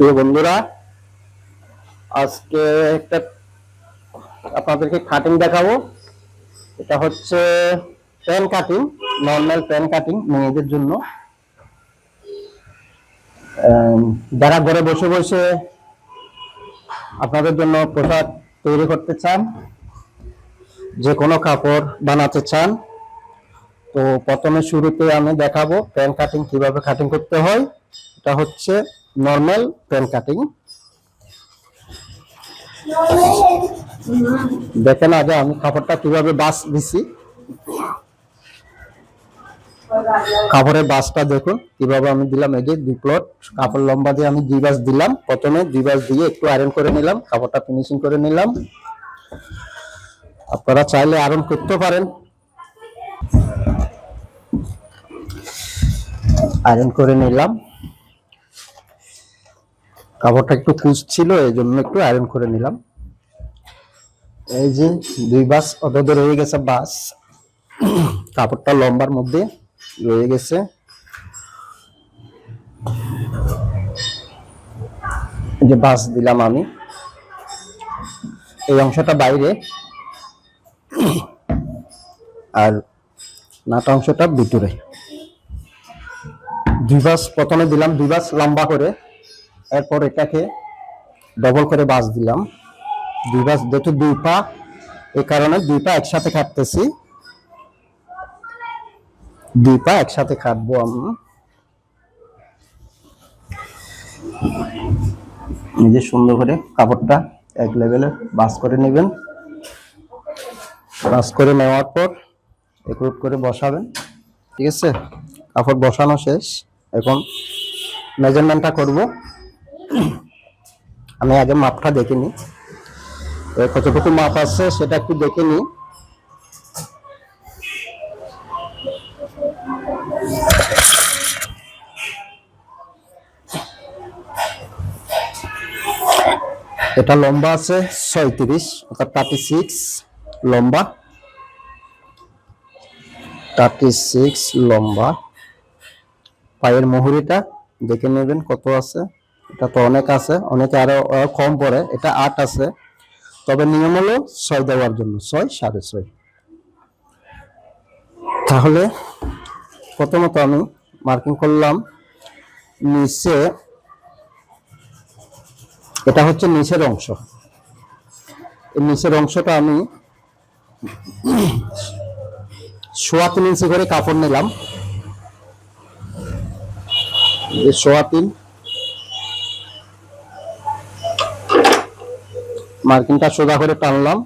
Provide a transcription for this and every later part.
প্রিয় বন্ধুরা আজকে একটা আপনাদেরকে কাটিং দেখাবো। এটা হচ্ছে pan cutting normal pan cutting মেয়েদের জন্য। আম, যারা ঘরে বসে বসে আপনাদের জন্য পোশাক তৈরি করতে চান যে কোনো কাপড় বানাতে চান তো প্রথমে শুরুতে আমি দেখাবো প্যান কাটিং কীভাবে কাটিং করতে হয়। এটা হচ্ছে নর্মাল প্যান কাটিং দেখেন আগে আমি কাপড়টা কীভাবে বাস দিছি। কাপড়ের বাসটা দেখুন, কীভাবে আমি দিলাম এই যে দুই প্লট কাপড় লম্বা দিয়ে আমি দুই বাস দিলাম। প্রথমে দুই বাস দিয়ে একটু আয়রন করে নিলাম, কাপড়টা ফিনিশিং করে নিলাম। আপনারা চাইলে আয়রন করতে পারেন। আয়রন করে নিলাম। কাপড়টা একটু কুচ ছিল এই জন্য একটু আয়রন করে নিলাম। এই যে দুই বাস অত রয়ে গেছে বাস। কাপড়টা লম্বার মধ্যে রয়ে গেছে। যে বাস দিলাম আমি। এই অংশটা বাইরে। আর নাটা অংশটা ভিতরে। দুই বাস প্রথমে দিলাম, দুই বাস লম্বা করে। এরপর এটাকে ডবল করে বাস দিলাম। দুই বাস যেহেতু দুই পা এই কারণে দুই পা একসাথে কাটতেছি। দুই পা একসাথে কাটবো আমি। নিজে সুন্দর করে কাপড়টা এক লেভেলে বাস করে নেবেন। বাস করে নেওয়ার পর একরুট করে বসাবেন। ঠিক আছে? কাপড় বসানো শেষ। এখন মেজারমেন্টটা করব। আমি আগে মাপটা দেখে নিই। কতটুকু মাপ আছে সেটা একটু দেখে নিই। এটা লম্বা আছে ছয়ত্রিশ অর্থাৎ থার্টি সিক্স লম্বা। থার্টি সিক্স লম্বা। পায়ের মুহুরিটা দেখে নেবেন কত আছে। এটা তো অনেক আছে, অনেকে আরও কম পড়ে। এটা আট আছে, তবে নিয়ম হলো ছয় দেওয়ার জন্য, ছয়, সাড়ে ছয়। তাহলে প্রথমত আমি মার্কিং করলাম, নিচে এটা হচ্ছে নিচের অংশ। এই নিচের অংশটা আমি সোয়া তিন ইঞ্চি করে কাপড় নিলাম। সোয়া তিন মার্কিংটা সোজা করে টানলাম।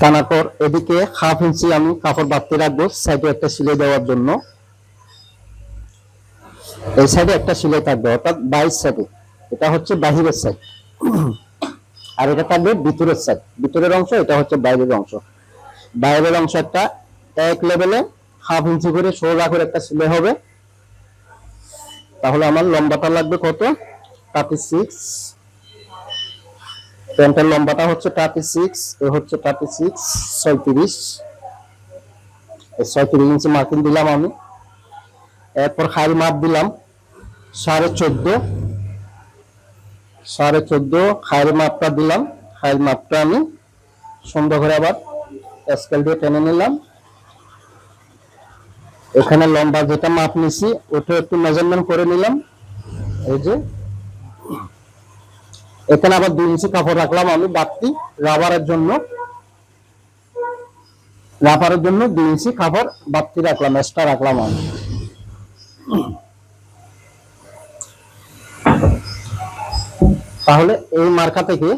টানার পর এদিকে হাফ ইঞ্চি আমি কাপড় বাড়তে রাখব সাইডে একটা সিলাই দেওয়ার জন্য। এই সাইডে একটা সিলাই থাকবে, অর্থাৎ বাইশ সাইডে। এটা হচ্ছে বাহিরের সাইড। আর এটা থাকবে ভিতরের সাইড। ভিতরের অংশ, এটা হচ্ছে বাইরের অংশ। বাইরের অংশ একটা এক লেভেলে হাফ ইঞ্চি করে সোজা করে একটা সিলাই হবে। তাহলে আমার লম্বাটা লাগবে কত? থার্টি সিক্স প্যান্টের লম্বাটা হচ্ছে থার্টি সিক্স এ হচ্ছে থার্টি সিক্স ছয়ত্রিশ। ছয়ত্রিশ ইঞ্চি মার্কিং দিলাম আমি। এরপর খাইল মাপ দিলাম, সাড়ে চোদ্দ। সাড়ে চোদ্দ খাইল মাপটা দিলাম। খাইল মাপটা আমি সুন্দর করে আবার স্কেল দিয়ে টেনে নিলাম। এখানে লম্বা যেটা মাপ নিছি, ওটা একটু মেজারমেন্ট করে নিলাম। এই যে। এখানে আবার দুই ইঞ্চি কাপড় রাখলাম আমি, বাড়তি রাবারের জন্য। রাবারের জন্য দুই ইঞ্চি কাপড় বাড়তি রাখলাম এক্সট্রা রাখলাম আমি। তাহলে এই মার্কা থেকে,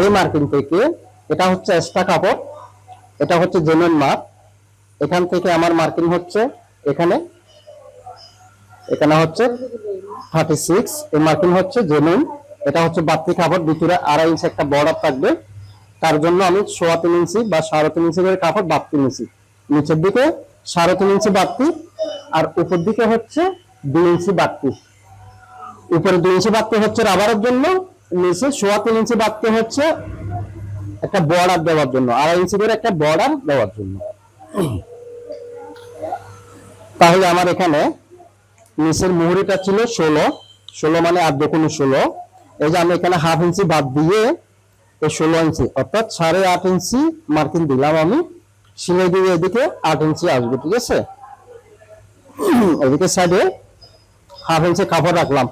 এই মার্কিং থেকে, এটা হচ্ছে এক্সট্রা কাপড়, এটা হচ্ছে জেনুইন মাপ। এখান থেকে আমার মার্কিং হচ্ছে এখানে। এখানে হচ্ছে থার্টি সিক্স এই মার্কিং হচ্ছে জেনুইন এটা হচ্ছে বাড়তি কাপড় ভিতরে আড়াই ইঞ্চি একটা বর্ডার থাকবে। তার জন্য আমি সোয়া তিন ইঞ্চি বা সাড়ে তিন ইঞ্চি করে কাপড় বাড়তি নিয়েছি। নিচের দিকে সাড়ে তিন ইঞ্চি বাড়তি আর উপর দিকে হচ্ছে দুই ইঞ্চি বাড়তি। উপরে দুই ইঞ্চি বাড়তে হচ্ছে রাবারের জন্য, নিচে সোয়া তিন ইঞ্চি বাড়তে হচ্ছে একটা বর্ডার দেওয়ার জন্য, আড়াই ইঞ্চি করে একটা বর্ডার দেওয়ার জন্য। তাহলে আমার এখানে নিচের মুহুরিটা ছিল ষোলো। ষোলো মানে আর দেখুন ষোলো। এই যে আমি এখানে হাফ ইঞ্চি বাদ দিয়ে এই ষোলো ইঞ্চি অর্থাৎ সাড়ে আট ইঞ্চি মার্কিন দিলাম আমি। সিলাই দিয়ে এদিকে আট ইঞ্চি আসবে, ঠিক আছে? এদিকে সাইডে হাফ ইঞ্চি কাপড় রাখলাম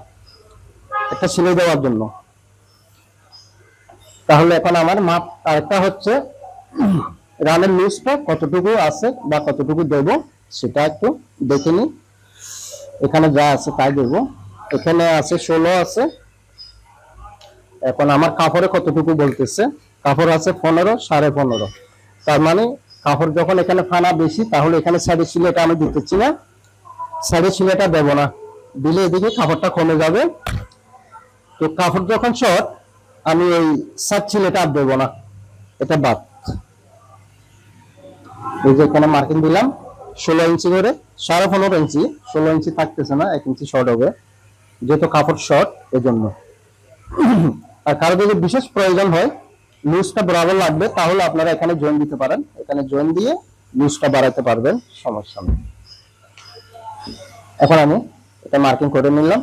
একটা সিলাই দেওয়ার জন্য। তাহলে এখন আমার মাপ আরেকটা হচ্ছে, রানের লুজটা কতটুকু আছে বা কতটুকু দেব? সেটা একটু দেখে নিই। এখানে যা আছে তাই দেব। এখানে আছে, ষোলো আছে। এখন আমার কাপড়ে কতটুকু বলতেছে? কাপড় আছে পনেরো, সাড়ে পনেরো। তার মানে কাপড় যখন এখানে ফানা বেশি, তাহলে এখানে সাইডে সিলেটা আমি দিতেছি না। সাইডে সিলেটা দেব না। দিলে এদিকে কাপড়টা কমে যাবে। তো কাপড় যখন শর্ট, আমি এই সাত সিলেটা আর দেবো না। এটা বাদ। এই যে এখানে মার্কিং দিলাম। ষোলো ইঞ্চি করে, সাড়ে পনেরো ইঞ্চি, ষোলো ইঞ্চি থাকতেছে না, এক ইঞ্চি শর্ট হবে। যেহেতু কাপড় শর্ট এজন্য। আর কারও যদি বিশেষ প্রয়োজন হয় লুজটা বরাবর লাগবে, তাহলে আপনারা এখানে জয়েন দিতে পারেন। এখানে জয়েন দিয়ে লুজটা বাড়াতে পারবেন, সমস্যা নেই। এখন আমি এটা মার্কিং করে নিলাম।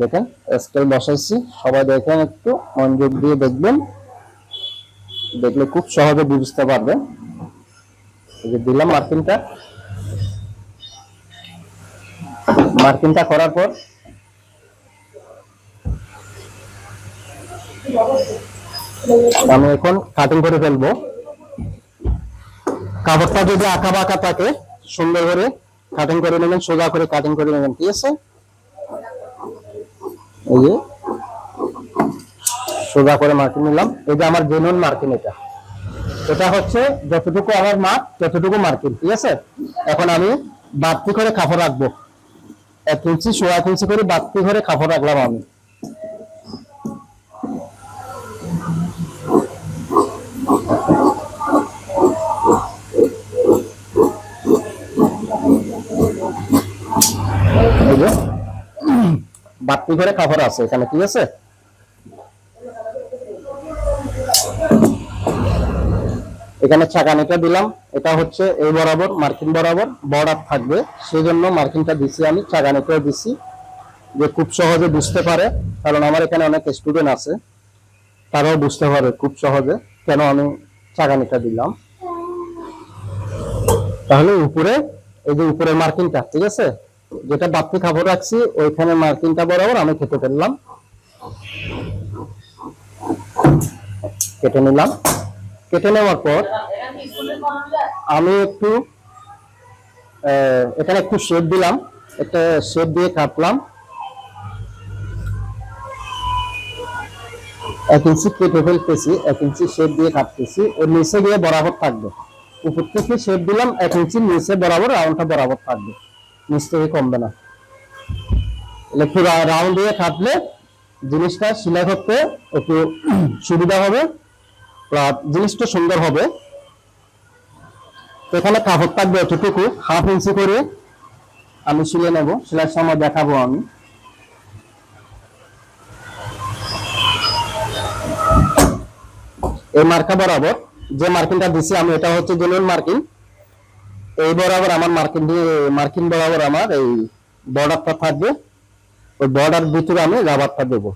দেখেন স্কেল বসাইছি। সবাই দেখেন একটু, মনোযোগ দিয়ে দেখবেন। দেখলে খুব সহজে বুঝতে পারবেন। দিলাম মার্কিংটা মার্কিংটা করার পর আমি এখন কাটিং করে ফেলব। কাপড়টা যদি আঁকা বাঁকা থাকে, সুন্দর করে কাটিং করে নেবেন, সোজা করে কাটিং করে নেবেন, ঠিক আছে? এই যে, সোজা করে মার্কিং নিলাম। এই যে আমার জেনুইন মার্কিং এটা। এটা হচ্ছে যতটুকু আমার মাপ ততটুকু মার্কিং ঠিক আছে? এখন আমি বাড়তি করে কাপড় রাখব। এক ইঞ্চি সোয়া এক করে বাড়তি ঘরে কাপড় রাখলাম আমি। বাড়তি ঘরে কাপড় আছে, এখানে ঠিক আছে? এখানে ছাকানিটা দিলাম। এটা হচ্ছে এই বরাবর, মার্কিন বরাবর, বর্ডার থাকবে। সেই জন্য মার্কিনটা দিছি আমি, ছাকানিটাও দিছি। যে খুব সহজে বুঝতে পারে, কারণ আমার এখানে অনেক স্টুডেন্ট আছে। তারাও বুঝতে পারে খুব সহজে কেন আমি চাগানিটা দিলাম। তাহলে উপরে, এই যে উপরে মার্কিনটা, ঠিক আছে? যেটা বাড়তি খাবার রাখছি, ওইখানে মার্কিনটা বরাবর আমি কেটে ফেললাম। কেটে নিলাম। কেটে নেওয়ার পর আমি একটু এখানে একটু শেপ দিলাম, একটা শেপ দিয়ে কাটলাম। এক ইঞ্চি কেটে ফেলতেছি, এক ইঞ্চি শেপ দিয়ে কাটতেছি ওর নিচে গিয়ে বরাবর থাকবে। উপর থেকে শেপ দিলাম, এক ইঞ্চি নিচে বরাবর রাউন্ডটা বরাবর থাকবে। নিচ থেকে কমবে না। পুরো রাউন্ড দিয়ে কাটলে জিনিসটা সেলাই করতে একটু সুবিধা হবে। জিনিসটা সুন্দর হবে। এখানে কাপড় থাকবে এতটুকু, হাফ ইঞ্চি করে আমি সিলে নেব সেলাইয়ের সময় দেখাবো আমি। এই মার্কা বরাবর, যে মার্কিংটা দিছি আমি, এটা হচ্ছে জেনুইন মার্কিং। এই বরাবর আমার মার্কিং দিয়ে, মার্কিং বরাবর আমার এই বর্ডারটা থাকবে। ওই বর্ডার ভিতরে আমি রাবারটা দেবো।